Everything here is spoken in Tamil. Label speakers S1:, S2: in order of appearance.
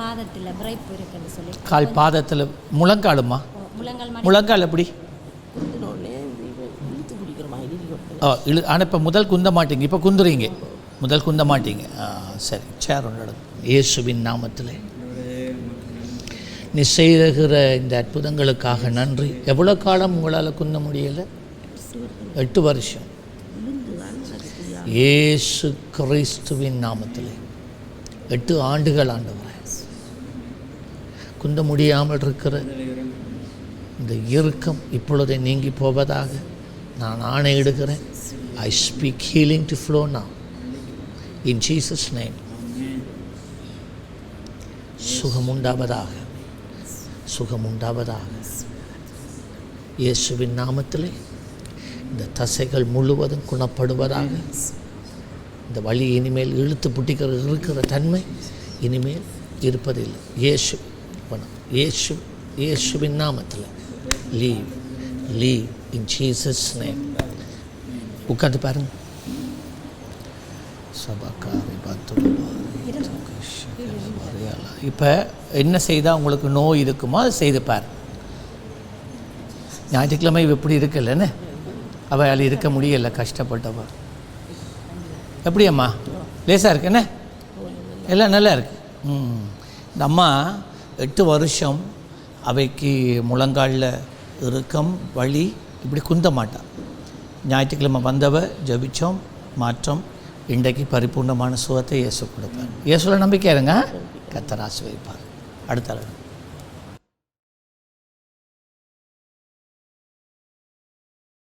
S1: பாதத்தில் பிரைப் இருக்குன்னு சொல்லி.
S2: கால் பாதத்தில் முழங்காலுமா?
S1: முழங்கால்
S2: முழங்கால் எப்படி? ஓ இழு ஆனால் இப்போ முதல் குந்த மாட்டீங்க இப்போ குந்துறீங்க. முதல் குந்த மாட்டீங்க. ஆ சரி சேர் ஒன்று. இயேசுவின் நாமத்தில். நீ செய்கிற இந்த அற்புதங்களுக்காக நன்றி. எவ்வளோ காலம் உங்களால் குந்த முடியலை? எட்டு வருஷம். இயேசு கிறிஸ்துவின் நாமத்தில். எட்டு ஆண்டுகள் ஆண்டவரே. குந்த முடியாமல் இருக்கிற இந்த இறுக்கம் இப்பொழுதே நீங்கி போவதாக நான் ஆணையிடுகிறேன். I speak healing to flow நான் இன் ஜீசஸ் நேம் சுகம் உண்டாவதாக சுகம் உண்டாவதாக இயேசுவின் நாமத்திலே இந்த தசைகள் முழுவதும் குணப்படுவதாக. இந்த வழி இனிமேல் இழுத்து பிடிக்கிற இருக்கிற தன்மை இனிமேல் இருப்பதில்லை. இயேசு பணம் இயேசு இயேசுவின் நாமத்தில். Leave leave in Jesus name உட்காந்து பாருங்க. சபாக்காரி இப்போ என்ன செய்தால் உங்களுக்கு நோய் இருக்குமோ அதை செய்து பாரு. ஞாயிற்றுக்கிழமை எப்படி இப்படி இருக்குல்லன்னு அவள் இருக்க முடியல கஷ்டப்பட்டவ. எப்படி அம்மா லேசாக இருக்குண்ணே எல்லாம் நல்லா இருக்கு. ம். இந்த அம்மா எட்டு வருஷம் அவைக்கு முழங்காலில் இறுக்கம் வழி இப்படி குந்த மாட்டான் ஞாயிற்றுக்கிழமை வந்தவ ஜபிச்சோம் மாற்றம். இன்றைக்கு பரிபூர்ணமான சுகத்தை இயேசு கொடுப்பார். இயேசுல நம்பிக்கை இருங்க கத்தராசு வைப்பார் அடுத்த ஆள்.